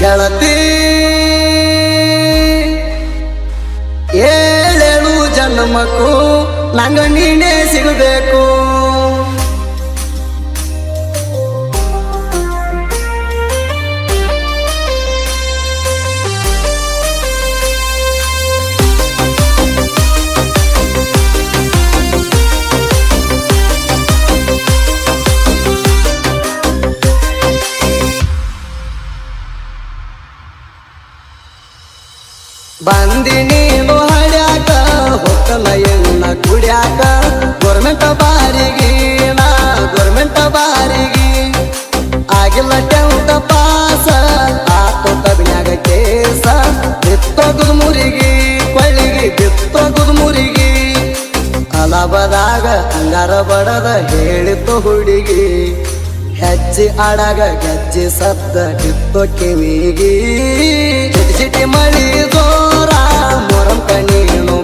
ಗೆಳತಿ. ಏಳು ಜನ್ಮಕ್ಕೂ ನಂಗ ನೀನೇ ಸಿಗಬೇಕು. ಬಂದಿ ನೀನು ಹಡ್ಯಾಕ ಹೊಕ್ಕಲ ಎನ್ನ ಕುಡ್ಯಾಕ. ಗೋರ್ಮೆಂಟ್ ಬಾರಿಗೆ ನಾ, ಗೋರ್ಮೆಂಟ್ ಬಾರಿಗೆ. ಆಗಿಲ್ಲ ಟೆಂತ ಪಾಸ ಆತೋ ಕಬಿನ್ಯಾಗ ಕೇಸ. ಬಿತ್ತೋಗುದು ಮುರಿಗಿ ಕೊಳ್ಳಿಗಿ ಬಿತ್ತೋಗುದು ಮುರಿಗಿ ಅಲಬದಾಗ ಅಂಗಾರ ಬಡದ ಹೇಳಿತು ಹುಡುಗಿ. ಹೆಜ್ಜೆ ಅಡಗ ಗಜ್ಜೆ ಸದ್ದ ಕಿತ್ತು ಕಿವಿಗಿ. ಚಿಟಿ ಮಳಿ ಜೋರ ಮೊರಂ ನೀನು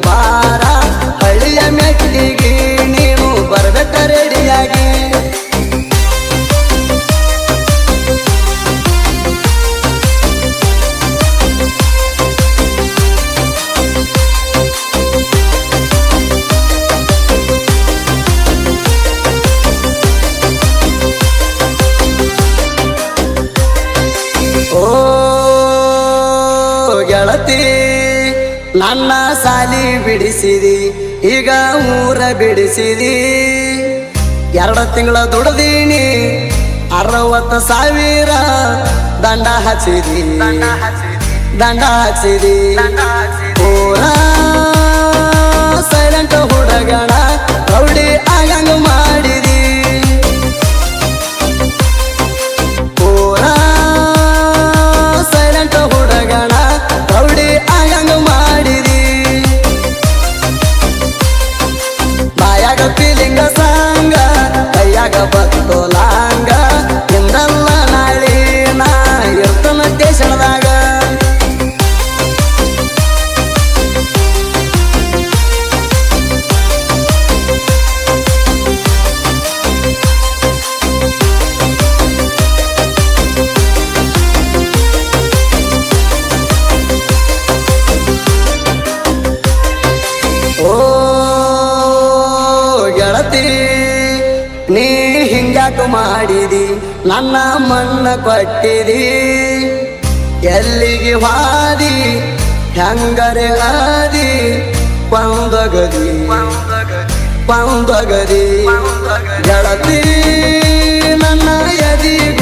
ನನ್ನ ಸಾಲಿ ಬಿಡಿಸಿದಿ, ಈಗ ಊರ ಬಿಡಿಸಿದಿ. ಎರಡು ತಿಂಗಳ ದುಡ್ದೀನಿ, ಅರವತ್ತು ಸಾವಿರ ದಂಡ ಹಚ್ಚಿದಿ ದಂಡ ಹಚ್ಚಿದಿ ಪೂರ ಸೈಲೆಂಟ್ ಹುಡುಗಣ ಕೈಯಾಗ ಬತ್ತು ಲಾಂಗ ಹಿಂದಲ್ಲ ನಾಳಿ ನಾ ಇರ್ತನ ಸ್ಟೇಷನ್ದಾಗ ಓ ಗೆಳತಿ ನೀ ಹಿಂಗ್ಯಾಕ ಮಾಡಿದಿ? ನನ್ನ ಮಣ್ಣ ಕೊಟ್ಟಿದಿ. ಎಲ್ಲಿಗೆ ಹಾದಿ? ಹೆಂಗರೆ ಹಾದಿ ಪಂದಗದಿ. ಪಂದಗದಿ. ಗೆಳತಿ ನನ್ನ ಎದಿ